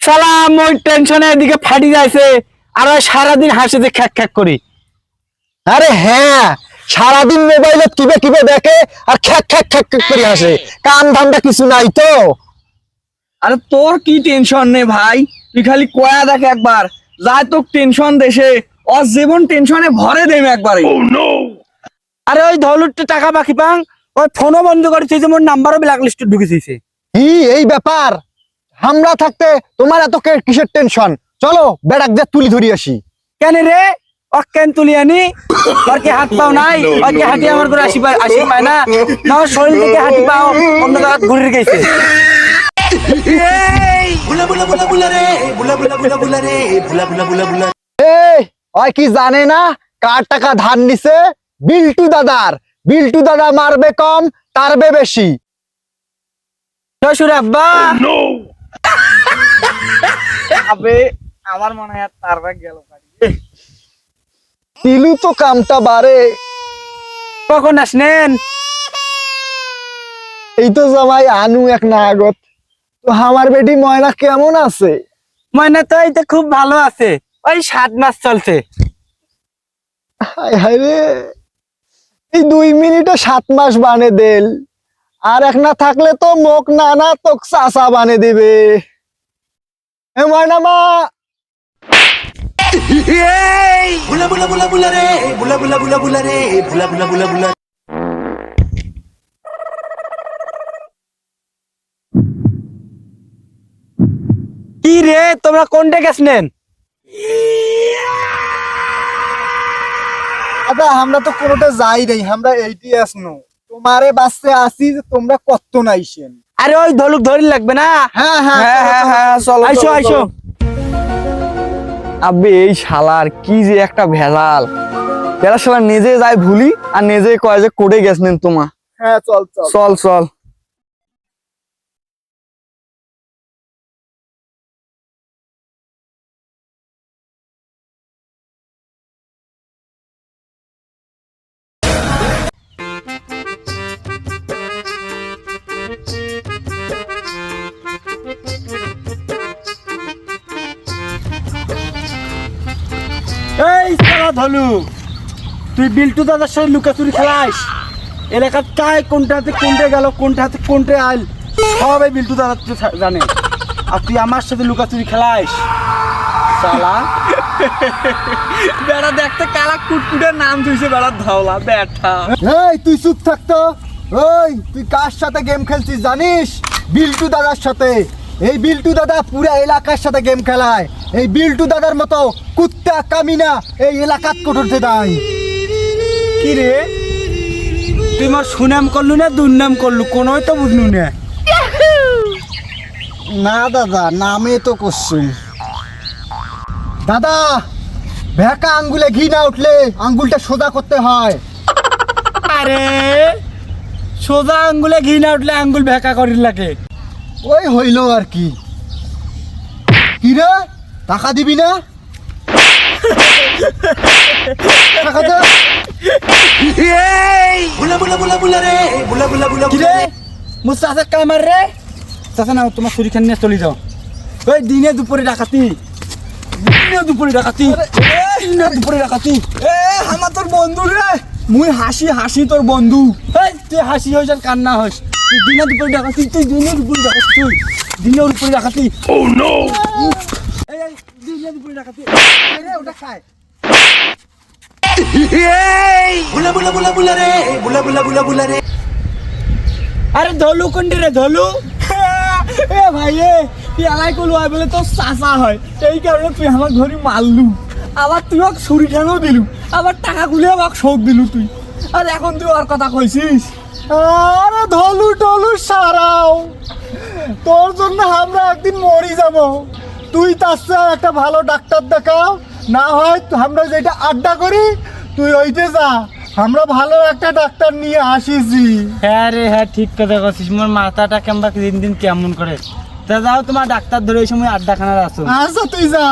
সালাম ওই টেনশনে এদিকে ফাটি যাইছে। আর ওই সারাদিন হাসিতে খ্যাক খ্যাক করি। আরে হ্যাঁ সারাদিন মোবাইলে কিবে কিবে দেখে আর খ্যাক খ্যাক খ্যাক খ্যাক করে আসে কাম ধান্দা কিছু নাই তো। আরে তোর কি টেনশন নেই ভাই? তুই খালি কয়া দেখ একবার। যাই তোর টেনশন দেশে ওর জীবন টেনশনে ভরে দেবে একবারে আরে ওই ধলুরটা টাকা বাকি পাং। ওই ফোনও বন্ধ করেছে যে মোর নাম্বারও ব্ল্যাক লিস্টে ঢুকেছে কি এই ব্যাপার? আমরা থাকতে তোমার এত কিসের টেনশন চলো বেড়াক যে তুলি ধরি আসি। কেন রে? তুলি আনি? ওর কি হাত পাও নাই? ওর কি হাঁটি আমার করে আসি পায় আসি পায় না? না শরীর থেকে হাঁটি পাও অন্য জায়গা ঘুরে গেছে। এই ওই কি জানে না? কার টাকা ধার নিছে? বিল্টু দাদার। বিল্টু দাদা মারবে কম তারবে বেশি। শ্বশুর আব্বা! আবে আমার মনে হয় তার গেল তিলু তো কামটা বাড়ে। কখন আসলেন? এই তো জামাই আনু এক নাগত। তো আমার বেটি ময়না কেমন আছে? ময়না তো এই তো খুব ভালো আছে। ওই সাত মাস চলছে। হায় হায় রে। এই দুই মিনিটে সাত মাস বানে দেল। আর এক না থাকলে তো মোক নানা তোক চাচা বানে দিবে। এ ময়না মা! বুলা বুলা বুলা বুলা রে! বুলা বুলা বুলা বুলা রে! বুলা বুলা বুলা বুলা কি রে? তোমরা কোনটা গেছ গেছিলেন দাদা আমরা তো কোনোটা যাই নাই আমরা এইটি আসনো তোমারে বাসে আসি যে তোমরা কত নাইছেন আরে ওই ধলুক ধরি লাগবে না? হ্যাঁ হ্যাঁ হ্যাঁ হ্যাঁ হ্যাঁ চলো, আইসো আইসো। চলো। আবে এই শালার কি যে একটা ভেজাল বেলা শালা নিজে যায় ভুলি আর নিজে কয় যে কোডে গেছেন তোমা। হ্যাঁ চল চল। চল চল। এই সারা ধলু তুই বিল্টু দাদার সাথে লুকাচুরি খেলাস এলাকার কায় কোনটাতে কোনটে গেল কোনটাতে কোনটে আইল সবাই বিল্টু দাদা তো থা- জানে। আর তুই আমার সাথে লুকাচুরি খেলাস শালা। বেড়া দেখতে কালা কুটকুটের নাম ধুইছে বেড়া ধাওলা ব্যাঠা এই তুই চুপ থাকতো ওই তুই কার সাথে গেম খেলছিস জানিস? বিল্টু দাদার সাথে। এই বিল্টু দাদা পুরা এলাকার সাথে গেম খেলায়। এই বিল্টু দাদার মতো কুত্তা কামিনা এই এলাকাত কোটরতে দেয়। কি রে? তুই আমার সুনাম করলু না দুর্নাম করলু? কোনোই তো বুঝলু না। না দাদা নামে তো করছুন দাদা ভেকা আঙ্গুলে ঘি না উঠলে আঙ্গুলটা সোজা করতে হয়। আরে সোজা আঙ্গুলে ঘি না উঠলে আঙ্গুল ভেকা করির লাগে। ওই হইল আর কি। কি রে? টাকা দিবি না? টাকা দে। বুলা বুলা বুলা বুলা রে। বুলা বুলা বুলা কি বুলা রে? রে। মুর চাষা কামার রে। চাষা না তোমার ছুরি খান নিয়ে চলে যাও। ওই দিনে দুপুরে ডাকাতি। দিনে দুপুরে ডাকাতি। দিনে দুপুরে ডাকাতি। এ আমার তোর বন্ধু রে। মুই হাসি হাসি তোর বন্ধু। এই তুই হাসি হইস আর কান্না হইস। তুই দিনে দুপুরে ডাকাতি তুই দিনে দুপুরে ডাকাতি তুই দিনে দুপুরে ডাকাতি। ও নো এই এই, দিনে ডাকাতি। রে, ওটা খায়। বুলা বুলা বুলা বুলা রে বুলা বুলা বুলা বুলা রে। আরে ধলু কোনটি রে ধলু? এ ভাই এ এলাই কলু আই বলে তোর চাচা হয়। এই কারণে তুই আমার ঘরে মারলু। আবার তুই আমাকে ছুরি ঠেঙও দিলু। আবার টাকা গুলি আমাকে শোক দিলু তুই। আর এখন তুই আর কথা কইছিস? আরে ধলু টলু সারাও। তোর জন্য আমরা একদিন মরি যাব। তুই তার চেয়ে একটা ভালো ডাক্তার দেখাও। না হয় আমরা যেটা আড্ডা করি তুই ওইতে যা। আমরা ভালো একটা ডাক্তার নিয়ে আসিছি। হ্যাঁ রে হ্যাঁ ঠিক কথা কছিস মোর মাথাটা কেমবা দিন দিন কেমন করে। তা যাও তোমার ডাক্তার ধরে এই সময় আড্ডাখানার আসো। আচ্ছা তুই যা।